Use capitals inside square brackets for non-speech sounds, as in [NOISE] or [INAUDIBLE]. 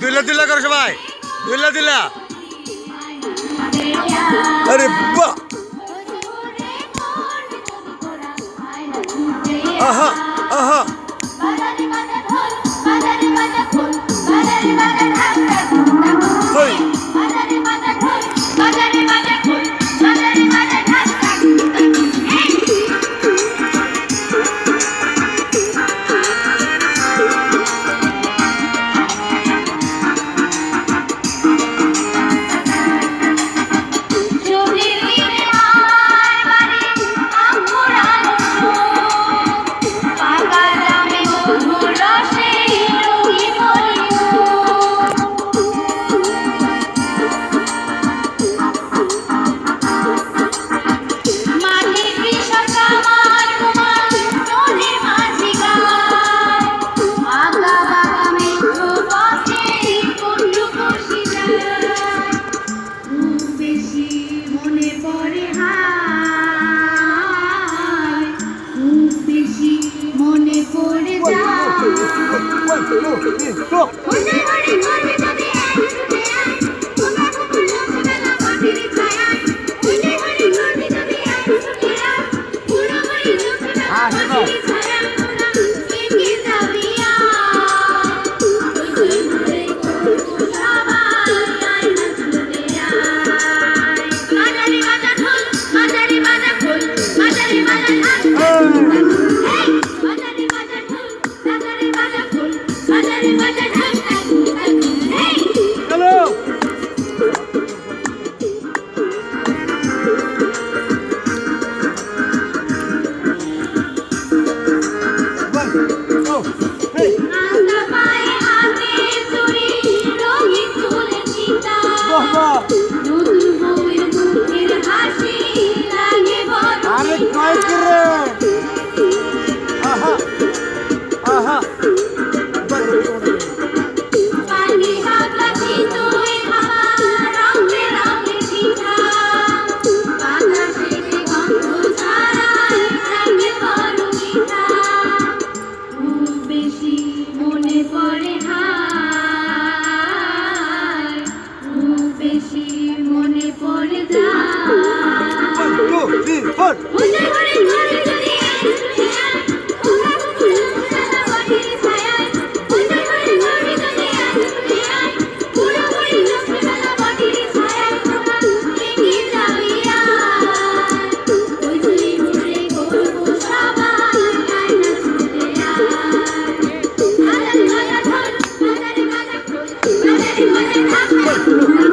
দুইলা দুইলা করে সবাই দুইলা দুইলা अरे वाह আহা আহা হই Gracias. [LAUGHS]